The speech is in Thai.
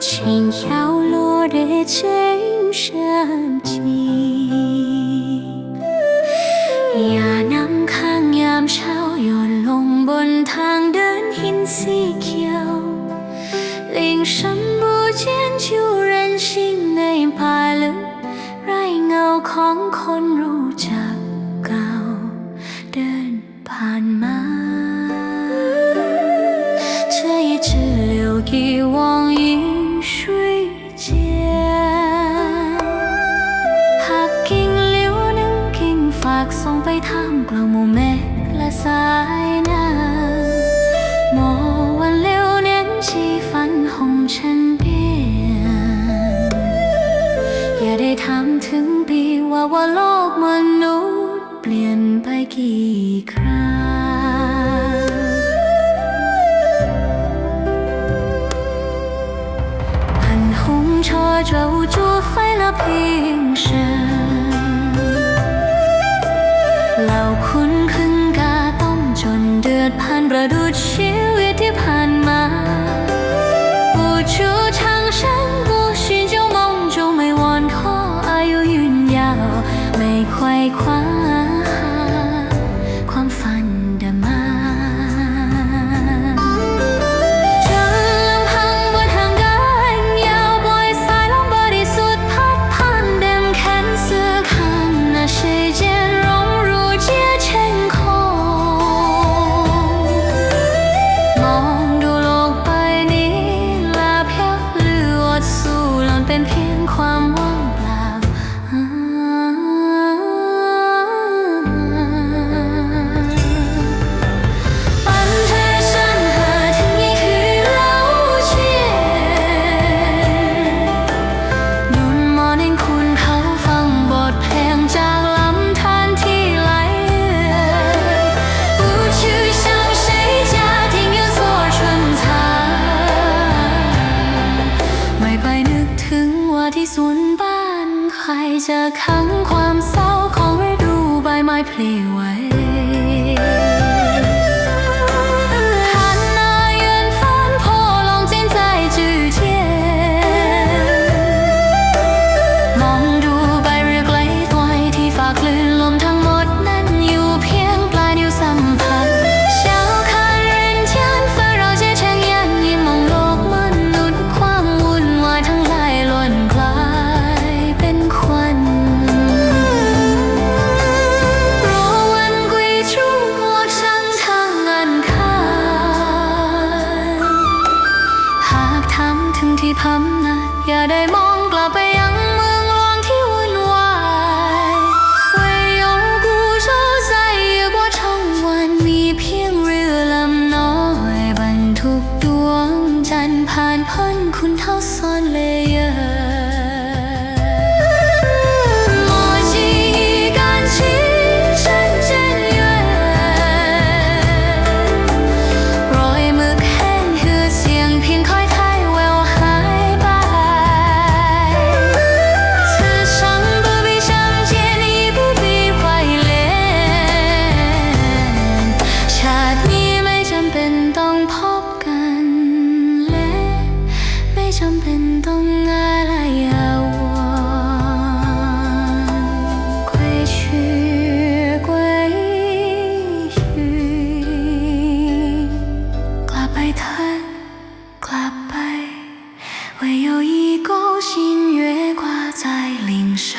轻飘落的真山际，ยามข้างยามเช้าหยดลงบนทางเดินหินสีเขียว令深不见旧人心内怕冷ไรเงาของคนรู้จัก กมนุษย์เปลี่ยนไปกี่ครั้ง很红车着无ละพิ生เหล่าคุณขึงกาต้มจนเดือดพันประดู 快 ที่สวนบ้าน ใครจะขังความเศร้าของฤดูใบไม้ผลิไว้ำนะอย่าได้มองกลับไปยังเมืองหลวงที่วุ่นวายเวยยงกูชอใจอยากว่าช่องวันมีเพียงเรือลำน้อยบรรทุกดวงจันทร์ผ่านพ้นคุณเท่าซ้อนเลยเยอะ 星月挂在灵霄